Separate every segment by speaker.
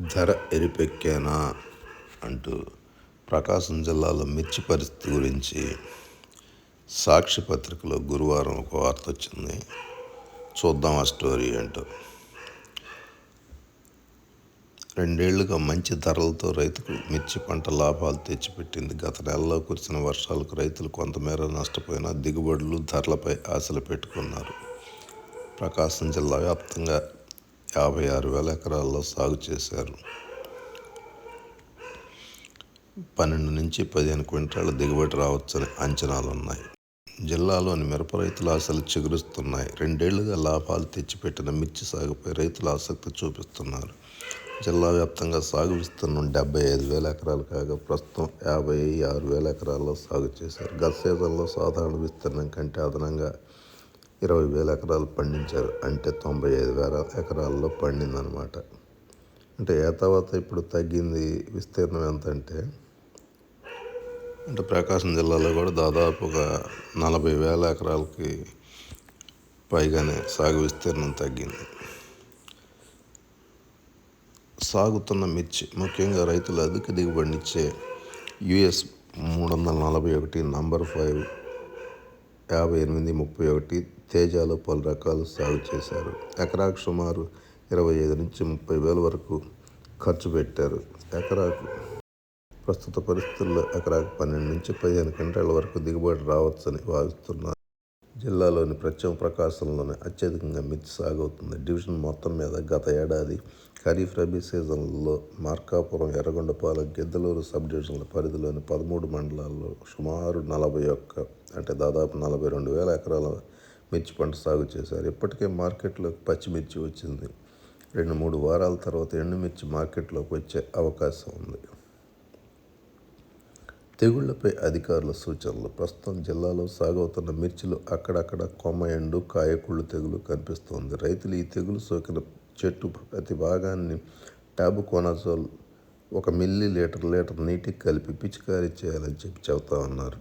Speaker 1: ధర ఎరిపెక్కేనా? అంటూ ప్రకాశం జిల్లాలో మిర్చి పరిస్థితి గురించి సాక్షి పత్రికలో గురువారం ఒక వార్త వచ్చింది. చూద్దాం ఆ స్టోరీ అంటూ రెండేళ్ళుగా మంచి ధరలతో రైతుకు మిర్చి పంట లాభాలు తెచ్చిపెట్టింది. గత నెలలో కురిసిన వర్షాలకు రైతులు కొంతమేర నష్టపోయినా దిగుబడులు ధరలపై ఆశలు పెట్టుకున్నారు. ప్రకాశం జిల్లా వ్యాప్తంగా యాభై ఆరు వేల ఎకరాల్లో సాగు చేశారు. పన్నెండు నుంచి పదిహేను క్వింటాల దిగుబడి రావచ్చని అంచనాలు ఉన్నాయి జిల్లాలోని మిరప రైతుల ఆశలు చిగురుస్తున్నాయి. రెండేళ్ళుగా లాభాలు తెచ్చిపెట్టిన మిర్చి సాగుపై రైతులు ఆసక్తి చూపిస్తున్నారు. జిల్లా వ్యాప్తంగా సాగు విస్తీర్ణం డెబ్బై ఐదు వేల ఎకరాలు కాగా ప్రస్తుతం యాభై ఆరు వేల ఎకరాల్లో సాగు చేశారు. గత సీజన్లో సాధారణ విస్తీర్ణం కంటే అదనంగా ఇరవై వేల ఎకరాలు పండించారు. అంటే తొంభై ఐదు వేల ఎకరాల్లో పండిందనమాట అంటే ఏ ఇప్పుడు తగ్గింది? విస్తీర్ణం ఎంత అంటే అంటే ప్రకాశం జిల్లాలో కూడా దాదాపుగా నలభై వేల ఎకరాలకి పైగానే సాగు విస్తీర్ణం తగ్గింది. సాగుతున్న మిర్చి ముఖ్యంగా రైతులు అధిక దిగుబడినిచ్చే యుఎస్ మూడు వందల నలభై ఒకటి నంబర్ ఫైవ్ యాభై ఎనిమిది ముప్పై ఒకటి తేజాలో పలు రకాలు సాగు చేశారు. ఎకరాకు సుమారు ఇరవై ఐదు నుంచి ముప్పై వేల వరకు ఖర్చు పెట్టారు. ఎకరాకు ప్రస్తుత పరిస్థితుల్లో ఎకరాకు పన్నెండు నుంచి పదిహేను క్వింటాల వరకు దిగుబడి రావచ్చని భావిస్తున్నారు. జిల్లాలోని ప్రత్యేక ప్రకాశంలోనే అత్యధికంగా మిర్చి సాగవుతుంది. డివిజన్ మొత్తం మీద గత ఏడాది ఖరీఫ్ రబీ సీజన్లలో మార్కాపురం ఎర్రగొండపాలెం గిద్దలూరు సబ్ డివిజన్ల పరిధిలోని పదమూడు మండలాల్లో సుమారు నలభై ఒక్క అంటే దాదాపు నలభై రెండు వేల ఎకరాల మిర్చి పంట సాగు చేశారు. ఇప్పటికే మార్కెట్లోకి పచ్చిమిర్చి వచ్చింది. రెండు మూడు వారాల తర్వాత ఎండుమిర్చి మార్కెట్లోకి వచ్చే అవకాశం ఉంది. తెగుళ్ళపై అధికారుల సూచనలు. ప్రస్తుతం జిల్లాలో సాగవుతున్న మిర్చిలు అక్కడక్కడ కొమ్మ ఎండు కాయకుళ్ళు తెగులు కనిపిస్తోంది. రైతులు ఈ తెగులు సోకిన చెట్టు ప్రతి భాగాన్ని టాబుకోనాజోల్ ఒక మిల్లీ లీటర్ లీటర్ నీటికి కలిపి పిచికారీ చేయాలని చెప్పి చెబుతా ఉన్నారు.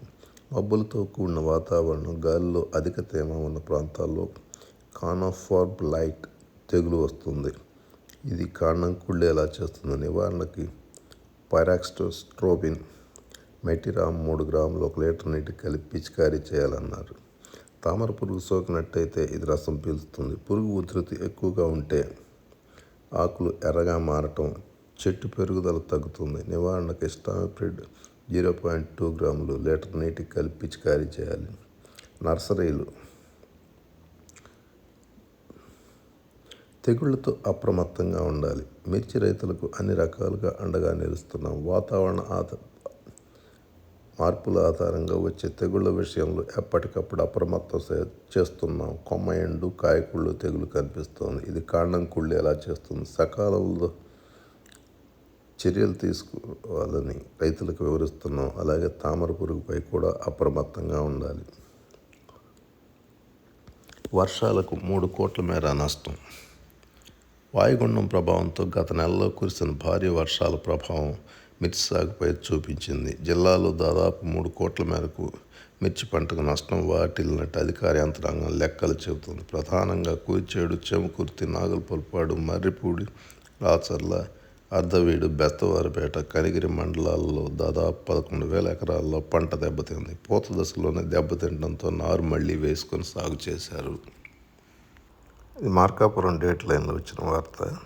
Speaker 1: మబ్బులతో కూడిన వాతావరణం గాలిలో అధిక తేమ ఉన్న ప్రాంతాల్లో కానోఫార్బ్ లైట్ తెగులు వస్తుంది. ఇది కాండం కుళ్ళేలా చేస్తుంది నివారణకి పైరాక్స్టోస్ట్రోబిన్ మెటిరామ్ మూడు గ్రాములు ఒక లీటర్ నీటి కలిపి పిచికారీ చేయాలన్నారు. తామర పురుగు సోకినట్టయితే ఇది రసం పీల్చుతుంది. పురుగు ఉధృతి ఎక్కువగా ఉంటే ఆకులు ఎర్రగా మారటం చెట్టు పెరుగుదల తగ్గుతుంది. నివారణకు ఇస్టామిప్రిడ్ జీరో పాయింట్ టూ గ్రాములు లీటర్ నీటికి కలిపి పిచికారీ చేయాలి. నర్సరీలు తెగుళ్ళతో అప్రమత్తంగా ఉండాలి. మిర్చి రైతులకు అన్ని రకాలుగా అండగా నిలుస్తున్నాం. వాతావరణ ఆధ మార్పుల ఆధారంగా వచ్చే తెగుళ్ళ విషయంలో ఎప్పటికప్పుడు అప్రమత్తం చేస్తున్నాం. కొమ్మ ఎండు కాయకుళ్ళు తెగులు కనిపిస్తోంది. ఇది కాండం కుళ్ళు ఎలా చేస్తుంది? సకాలంలో చర్యలు తీసుకోవాలని రైతులకు వివరిస్తున్నాం. అలాగే తామర పురుగుపై కూడా అప్రమత్తంగా ఉండాలి. వర్షాలకు మూడు కోట్ల మేర నష్టం. వాయుగుండం ప్రభావంతో గత నెలలో కురిసిన భారీ వర్షాల ప్రభావం మిర్చి సాగుపై చూపించింది. జిల్లాలో దాదాపు మూడు కోట్ల మేరకు మిర్చి పంటకు నష్టం వాటిల్లినట్టు అధికార యంత్రాంగం లెక్కలు చెబుతుంది. ప్రధానంగా కూర్చేడు చెమకుర్తి నాగల్పల్పాడు మర్రిపూడి రాచర్ల అర్ధవీడు బెత్తవారిపేట కనిగిరి మండలాల్లో దాదాపు పదకొండు వేల ఎకరాల్లో పంట దెబ్బతింది. పూత దశలోనే దెబ్బతింటడంతో నారు మళ్ళీ వేసుకొని సాగు చేశారు. ఇది మార్కాపురం డేట్ లైన్లో వచ్చిన వార్త.